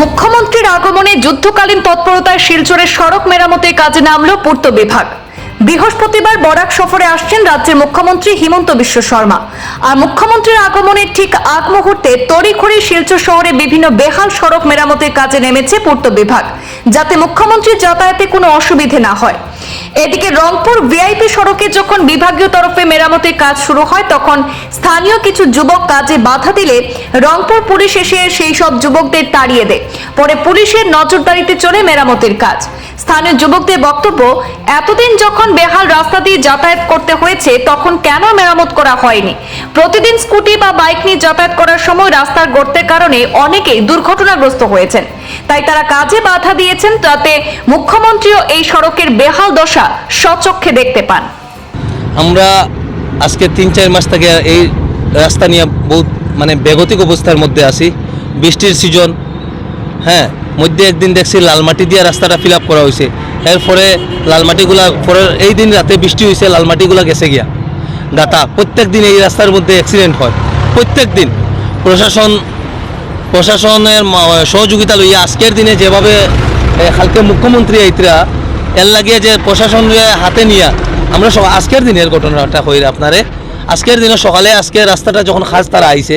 মুখ্যমন্ত্রীর আগমনে যুদ্ধকালীন তৎপরতায় শিলচরের সড়ক মেরামতের কাজে নামল পূর্ত বিভাগ। বৃহস্পতিবার বরাক সফরে আসছেন রাজ্যের মুখ্যমন্ত্রী হিমন্ত বিশ্ব শর্মা। আর মুখ্যমন্ত্রীর আগমনের ঠিক আগ মুহূর্তে তড়িঘড়ি শিলচর শহরে বিভিন্ন বেহাল সড়ক মেরামতের কাজে নেমেছে পূর্ত বিভাগ। যাতে মুখ্যমন্ত্রীর যাতায়াতে কোনো অসুবিধে না হয়। এদিকে রংপুর ভিআইপি সড়কে যখন বিভাগীয় তরফে মেরামতের কাজ শুরু হয়, তখন স্থানীয় কিছু যুবক কাজে বাধা দিলে রংপুর পুলিশ এসে সেই সব যুবকদের তাড়িয়ে দেয়। পরে পুলিশের নজরদারিতে চলে মেরামতের কাজ। স্থানীয় যুবকদের বক্তব্য, এতদিন যখন বেহাল রাস্তা দিয়ে যাতায়াত করতে হয়েছে, তখন কেন মেরামত করা হয়নি? প্রতিদিন স্কুটি বা বাইক নিয়ে যাতায়াত করার সময় রাস্তার গর্তের কারণে অনেকেই দুর্ঘটনাগ্রস্ত হয়েছেন। তাই তারা কাজে বাধা দিয়েছেন যাতে মুখ্যমন্ত্রীও এই সড়কের বেহাল দশা স্বচক্ষে দেখতে পান। আমরা আজকে তিন চার মাস থেকে এই রাস্তা নিয়ে বহুত মানে বেগতিক অবস্থার মধ্যে আছি। বৃষ্টির সিজন হ্যাঁ মধ্যে একদিন দেখছি লালমাটি দিয়ে রাস্তাটা ফিল করা হয়েছে এরপরে লালমাটিগুলা পরে এই দিন রাতে বৃষ্টি হয়েছে লালমাটিগুলা গেছে গিয়া। গাতা, প্রত্যেক দিন এই রাস্তার মধ্যে অ্যাক্সিডেন্ট হয়। প্রত্যেক দিন। প্রশাসন, প্রশাসনের সহযোগিতা লইয়া আজকের দিনে যেভাবে কালকে মুখ্যমন্ত্রী আইতরা, এর লাগিয়ে যে প্রশাসন হাতে নিয়া, আমরা আজকের দিনের ঘটনাটা কই আপনারে, আজকের দিনে সকালে আজকে রাস্তাটা যখন খাস তারা আইছে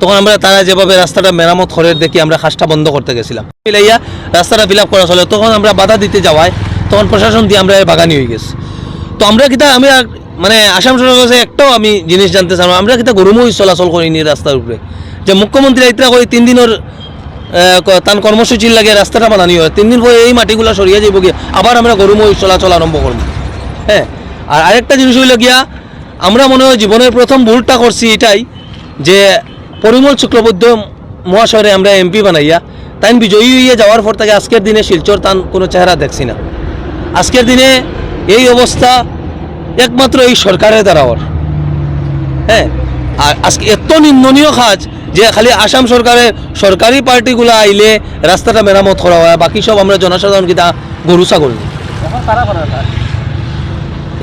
তখন আমরা তারা যেভাবে রাস্তাটা মেরামত করে দেখি, আমরা খাসটা বন্ধ করতে গেছিলাম। মিলাইয়া রাস্তাটা ফিল আপ করা চলে, তখন আমরা বাধা দিতে যাওয়ায় তখন প্রশাসন দিয়ে আমরা বাগানি হয়ে গেছি। তো আমরা কিতা, আমি মানে আসাম সরকারের কাছে একটাও আমি জিনিস জানতে চাই আমরা কিতা গরুমই চলাচল করিনি রাস্তার উপরে। যে মুখ্যমন্ত্রী আইতরা করে তিন দিনের তার কর্মসূচির লাগে রাস্তাটা বানানি হয়, তিন দিন পরে এই মাটিগুলো সরিয়ে যাইব গিয়ে আবার আমরা গরুমই চলাচল আরম্ভ করব। হ্যাঁ আর আরেকটা জিনিস হইল গিয়া, আমরা মনে হয় জীবনের প্রথম ভুলটা করছি এটাই যে পরিমল শুক্লবদ্ধ মহাশয়রে আমরা এমপি বানাইয়া তাই বিজয়ী হইয়া যাওয়ার পর তাকে আজকের দিনে শিলচর তান কোনো চেহারা দেখছি না। আজকের দিনে এই অবস্থা একমাত্র এই সরকারের দ্বারা ওর। হ্যাঁ আর আজকে এত নিন্দনীয় কাজ যে খালি আসাম সরকারের সরকারি পার্টিগুলো আইলে রাস্তাটা মেরামত করা হয়, বাকি সব আমরা জনসাধারণ কিতা গরু ছাগল।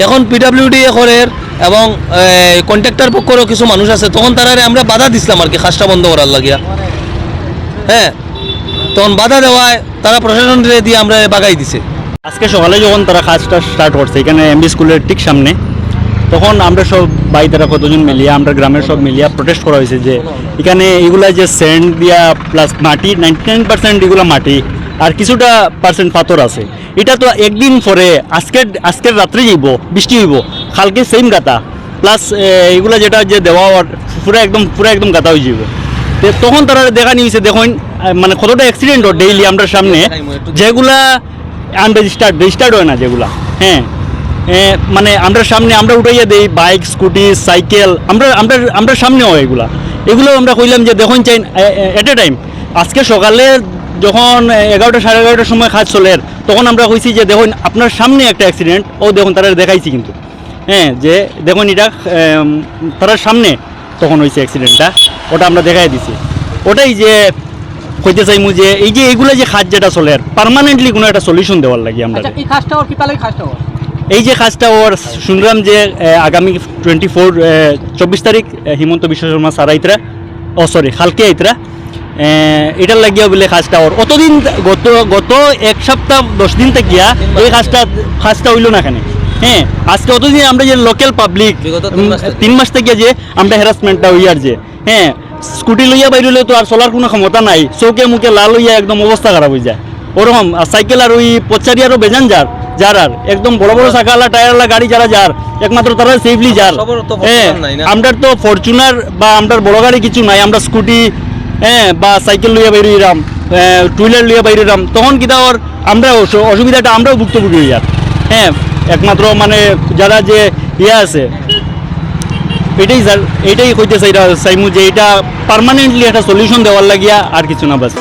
এখন পিডাব্লিউডি এখনের এবং কন্ট্রাক্টর পক্ষেরও কিছু মানুষ আছে, তখন তারারে আমরা বাধা দিছিলাম আর কি কাজটা বন্ধ করার লাগিয়া। হ্যাঁ তখন বাধা দেওয়ায় তারা প্রশাসন দিয়ে আমরা বাগাই দিছে। আজকে সকালে যখন তারা কাজটা স্টার্ট করছে, এখানে এমবি স্কুলের ঠিক সামনে, তখন আমরা সব বাইদারা কতজন মিলিয়া, আমরা গ্রামের সব মিলিয়া প্রোটেস্ট করা হয়েছে যে, এখানে এগুলা যে স্যান্ড দিয়া প্লাস মাটি নাইনটি নাইন পার্সেন্ট এগুলা মাটি, আর কিছুটা পার্সেন্ট পাথর আছে। এটা তো একদিন পরে আজকের আজকের রাত্রে যাইব বৃষ্টি হইব কালকে সেম গাতা। প্লাস এগুলা যেটা যে দেওয়া পুরো একদম পুরো একদম গাতা হয়ে যাব তে তখন তারা দেখা নিয়েছে দেখুন মানে কতটা অ্যাক্সিডেন্ট হয় ডেইলি আমরা সামনে। যেগুলা আনরেজিস্টার্ড রেজিস্টার্ড হয় না যেগুলা। হ্যাঁ মানে আমরা সামনে আমরা উঠাইয়া দিই বাইক স্কুটি সাইকেল আমরা আমরা আমরা সামনে হয় এগুলা। এগুলো আমরা কইলাম যে দেখুন চাই এট এ টাইম আজকে সকালে যখন এগারোটা সাড়ে এগারোটার সময় কাজ চলে তখন আমরা কইছি যে দেখুন আপনার সামনে একটা অ্যাক্সিডেন্ট ও দেখুন তারা দেখাইছি কিন্তু। হ্যাঁ যে দেখুন এটা তারার সামনে তখন হয়েছে অ্যাক্সিডেন্টটা ওটা আমরা দেখাই দিছি। ওটাই যে কইতে চাইমু যে এই যে এইগুলো যে খাত যেটা চলে পার্মানেন্টলি কোনো একটা সলিউশন দেওয়ার লাগে আমরা। আচ্ছা এই ওর ওর? যে কাজটা ওর শুনলাম যে আগামী টোয়েন্টি ফোর চব্বিশ তারিখ হিমন্ত বিশ্ব শর্মা স্যার আইতরা ও সরি খালকে আইতরা। এটার লাগিয়া বলে কাজটা ওর। অতদিন গত গত এক সপ্তাহ দশ দিন থেকে এই কাজটা কাজটা হইল না কেন? হ্যাঁ আজকে অতদিন আমরা যে লোকাল পাবলিক তিন মাস থেকে। যে আমরা হ্যারাসমেন্টটা হইয়ার যে। হ্যাঁ স্কুটি লইয়া বাইরে হলে তো আর চলার কোনো ক্ষমতা নাই চৌকে মুখে লাল হইয়া একদম অবস্থা খারাপ হয়ে যায়। ওরকম আর সাইকেল আর ওই পচারি আরও বেজান যার যার আর একদম বড় বড় চাকালা টায়ারলা গাড়ি যারা যার একমাত্র তারা সেফলি যার। হ্যাঁ। আমরা তো ফরচুনার বা আমরা বড় গাড়ি কিছু নাই আমরা স্কুটি হ্যাঁ বা সাইকেল লইয়া বাইরে হইলাম টু হুইলার লইয়া বাইরে হইলাম তখন কিতা ওর আমরা অসুবিধাটা আমরাও ভুক্তভোগী হইয়া। হ্যাঁ একমাত্র মানে যারা যে ইয়ে আছে, এটাই এটাই কইতে চাই চাইমু যে এটা পার্মানেন্টলি একটা সলিউশন দেওয়ার লাগিয়া আর কিছু না বাস।